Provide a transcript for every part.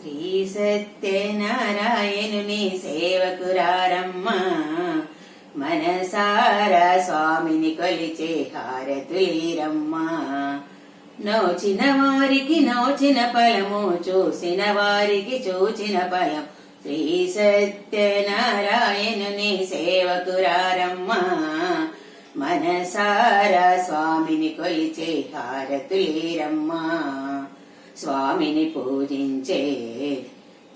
శ్రీ సత్యనారాయణుని సేవకురారమ్మ. మనసారా స్వామిని కొలిచే హారతులీరమ్మ. నోచిన వారికి నోచిన ఫలము చూసిన వారికి చూచిన ఫలం. శ్రీ సత్యనారాయణుని సేవకురారమ్మ. మనసారా స్వామిని కొలిచే హారతులీరమ్మ. స్వామిని పూజించే.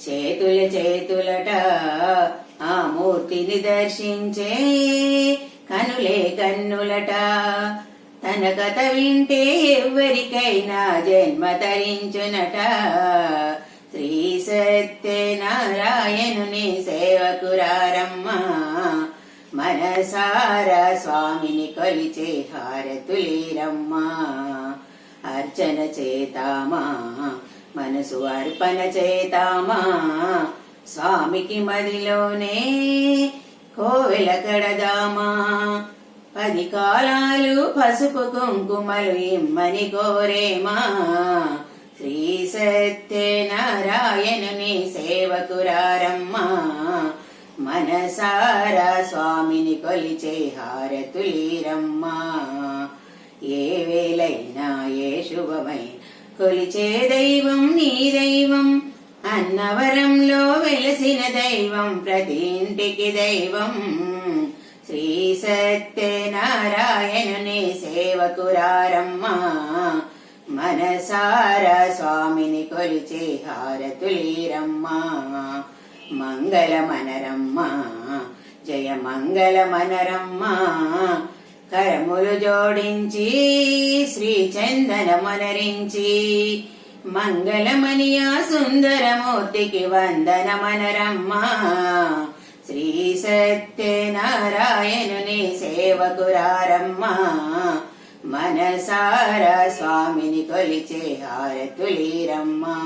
చేతుల చేతులట ఆ మూర్తిని దర్శించే. కనులే కన్నులట తన కథ వింటే ఎవరికైనా జన్మ తరించునట. శ్రీ సత్యనారాయణుని సేవకురారమ్మ మనసార స్వామిని కొలిచే హారతులేరమ్మా. అర్చన చేతామా మనసు అర్పణ చేతామా స్వామికి మదిలోనే కోవెల కడదామా? పది కాలాలు పసుపు కుంకుమలు ఇమ్మని కోరేమా? శ్రీ సత్యనారాయణుని సేవకురారమ్మా మనసారా స్వామిని కొలిచే హారతులీరమ్మా. ఏవే శుభమై కొలిచే దైవం నీ దైవం అన్నవరంలో వెలసిన దైవం ప్రతి ఇంటికి దైవం. శ్రీ సత్యనారాయణుని సేవకురారమ్మా మనసార స్వామిని కొలిచే హారతులీరమ్మా. మంగళ మనరమ్మ జయ మంగళ మనరమ్మ కరములు జోడించి శ్రీ చందన మనరించి సుందరమూర్తికి వందనమనరమ్మ. శ్రీ సత్యనారాయణుని సేవకురారమ్మ. మనసార స్వామిని కొలిచే హారతులీరమ్మా